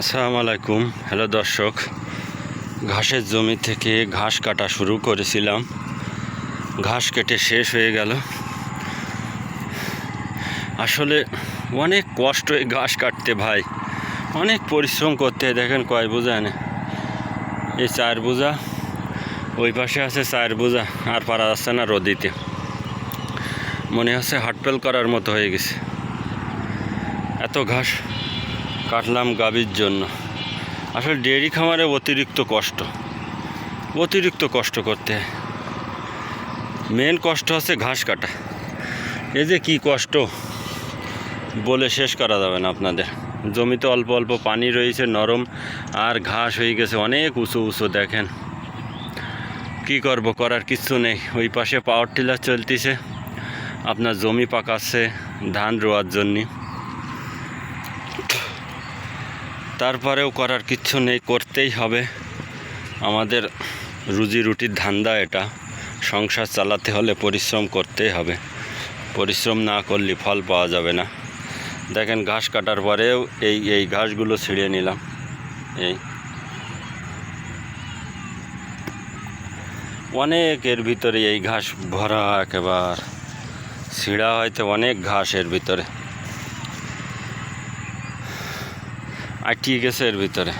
আসসালামু আলাইকুম হ্যালো দর্শক, ঘাসের জমি থেকে ঘাস কাটা শুরু করেছিলাম। ঘাস কেটে শেষ হয়ে গেল। আসলে অনেক কষ্ট এই ঘাস কাটতে ভাই। অনেক পরিশ্রম করতে দেখেন কয় বোঝা এনে। এই চার বোঝা, ওই পাশে আছে চার বোঝা, আর পারা যাচ্ছে না রদিতে। মনে হচ্ছে হাটপেল করার মতো হয়ে গেছে। এত ঘাস কাটলাম গাভীর জন্য। আসলে ডেয়ারি খামারে অতিরিক্ত কষ্ট। অতিরিক্ত কষ্ট করতে। মেন কষ্ট হচ্ছে ঘাস কাটা। এই যে কী কষ্ট বলে শেষ করা যাবে না আপনাদের। জমিতে অল্প অল্প পানি রয়েছে, নরম আর ঘাস হয়ে গেছে, অনেক উঁচু উঁচু দেখেন। কি করব করার কিচ্ছু নেই। ওই পাশে পাওয়ার টিলার চলতেছে। আপনার জমি পাকাচ্ছে, ধান রোয়ার জন্যে। তারপরেও করার কিচ্ছু নেই, করতেই হবে। আমাদের রুজি রুটির ধান্দা এটা। সংসার চালাতে হলে পরিশ্রম করতেই হবে। পরিশ্রম না করলে ফল পাওয়া যাবে না। দেখেন ঘাস কাটার পরেও এই এই ঘাসগুলো ছিঁড়ে নিলাম। এই। অনেক এর ভিতরে এই ঘাস ভরা একেবার। ছিঁড়া হয়তো অনেক ঘাস এর ভিতরে। আটকিয়ে গেছে এর ভিতরে।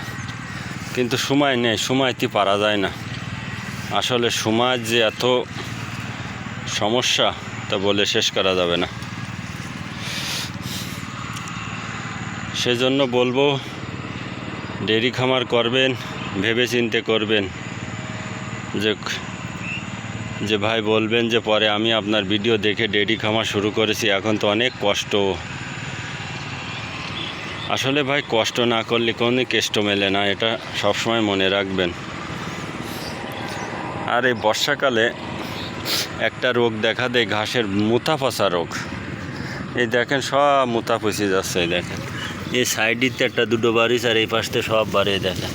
কিন্তু সময় নেই সময়তে পারা যায় না। আসলে সময় যে এত সমস্যা, তা বলে শেষ করা যাবে না। সেজন্য বলব ডেরি খামার করবেন ভেবে চিন্তে করবেন। যে যে ভাই বলবেন যে পরে আমি আপনার ভিডিও দেখে ডেরি খামার শুরু করেছি, এখন তো অনেক কষ্ট। আসলে ভাই, কষ্ট না করলে কোনো কেষ্ট মেলে না, এটা সবসময় মনে রাখবেন। আর এই বর্ষাকালে একটা রোগ দেখা দেয়, ঘাসের মুতা পচা রোগ। এই দেখেন, সব মুতা পচে যাচ্ছে, এই দেখেন। এই সাইডিতে একটা দুটো বাড়িস আর এই পাশতে সব বাড়ি দেখেন।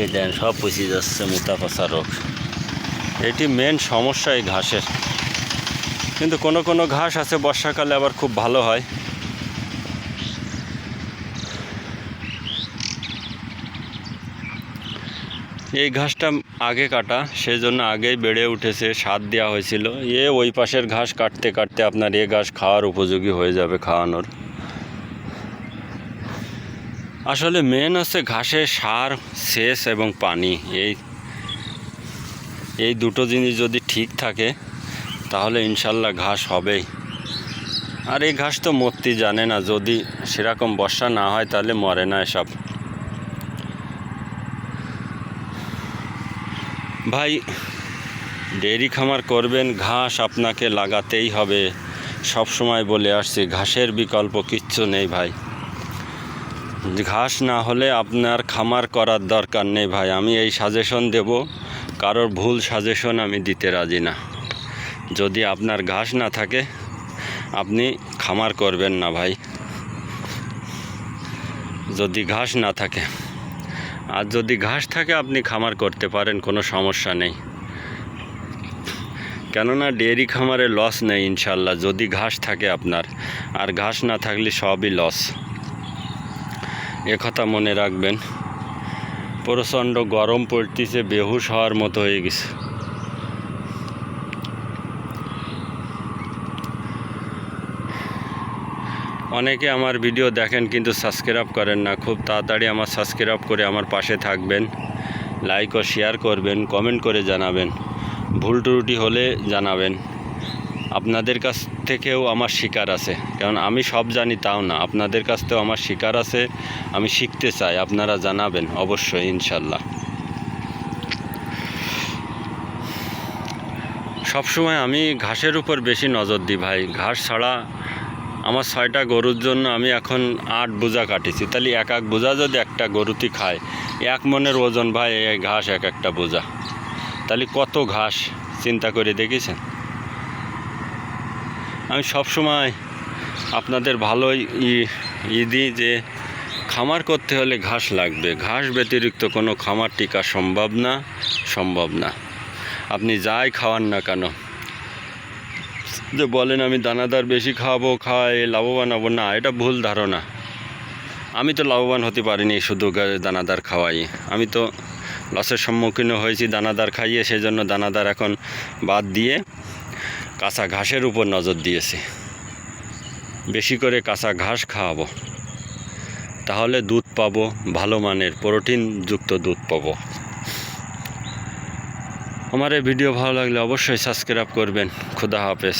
এই দেখেন, সব পচে যাচ্ছে মুতা পচা রোগ। এটি মেন সমস্যা এই ঘাসের। কিন্তু কোনো কোনো ঘাস আছে, বর্ষাকালে আবার খুব ভালো হয়। এই ঘাসটা আগে কাটা সেই জন্য আগেই বেড়ে উঠেছে, সার দেওয়া হয়েছিল। এ ওই পাশের ঘাস কাটতে কাটতে আপনার এ ঘাস খাওয়ার উপযোগী হয়ে যাবে খাওয়ানোর। আসলে মেন হচ্ছে ঘাসের সার, সেচ এবং পানি। এই এই দুটো জিনিস যদি ঠিক থাকে, তাহলে ইনশাল্লাহ ঘাস হবেই। আর এই ঘাস তো মরতে জানে না, যদি সেরকম বর্ষা না হয় তাহলে মরে না এসব। ভাই, ডেয়ারি খামার করবেন, ঘাস আপনাকে লাগাতেই হবে। সব সময় বলে আসছি, ঘাসের বিকল্প কিচ্ছু নেই ভাই। ঘাস না হলে আপনার খামার করার দরকার নেই ভাই। আমি এই সাজেশন দেব, কারোর ভুল সাজেশন আমি দিতে রাজি না। যদি আপনার ঘাস না থাকে, আপনি খামার করবেন না ভাই। যদি ঘাস না থাকে। আর যদি ঘাস থাকে, আপনি খামার করতে পারেন, কোনো সমস্যা নেই। কেননা ডেয়ারি খামারে লস নেই ইনশাল্লাহ যদি ঘাস থাকে আপনার, আর ঘাস না থাকলে সবই লস কথা মনে রাখবেন। প্রচণ্ড গরম পড়তেছে, বেহুশ হওয়ার মতো হয়ে গেছে। অনেকে আমার ভিডিও দেখেন কিন্তু সাবস্ক্রাইব করেন না। খুব তাড়াতাড়ি আমার সাবস্ক্রাইব করে আমার পাশে থাকবেন। লাইক ও শেয়ার করবেন কমেন্ট করে জানাবেন। ভুল ত্রুটি হলে জানাবেন। আপনাদের কাছ থেকেও আমার শিকার আছে। কারণ আমি সব জানি তাও না। আপনাদের কাছ থেকেও আমার শিকার আছে। আমি শিখতে চাই, আপনারা জানাবেন অবশ্যই, ইনশাল্লাহ। সবসময় আমি ঘাসের উপর বেশি নজর দিই ভাই। ঘাস ছাড়া আমার ছয়টা গরুর জন্য আমি এখন আট বোঝা কাটিছি। তাহলে এক এক বোঝা যদি একটা গরুতি খায়, এক মনের ওজন ভাই, এই ঘাস এক একটা বোঝা তাহলে কত ঘাস, চিন্তা করে দেখেছেন? আমি সব সময় আপনাদের ভালোই ই ই দিই যে, খামার করতে হলে ঘাস লাগবে। ঘাস ব্যতিরিক্ত কোনো খামার টিকা সম্ভব না সম্ভব না। আপনি যাই খাওয়ান না কেন যে বলেন আমি দানাদার বেশি খাওয়াবো খাওয়াই লাভবান হব। না, এটা ভুল ধারণা। আমি তো লাভবান হতে পারিনি শুধু দানাদার খাওয়াই। আমি তো লসের সম্মুখীন হয়েছি দানাদার খাইয়ে সেই জন্য দানাদার এখন বাদ দিয়ে কাঁচা ঘাসের উপর নজর দিয়েছি। বেশি করে কাঁচা ঘাস খাওয়াবো। তাহলে দুধ পাবো, ভালো মানের প্রোটিনযুক্ত দুধ পাবো। আমার এই ভিডিও ভালো লাগলে অবশ্যই সাবস্ক্রাইব করবেন। খুদা হাফেজ।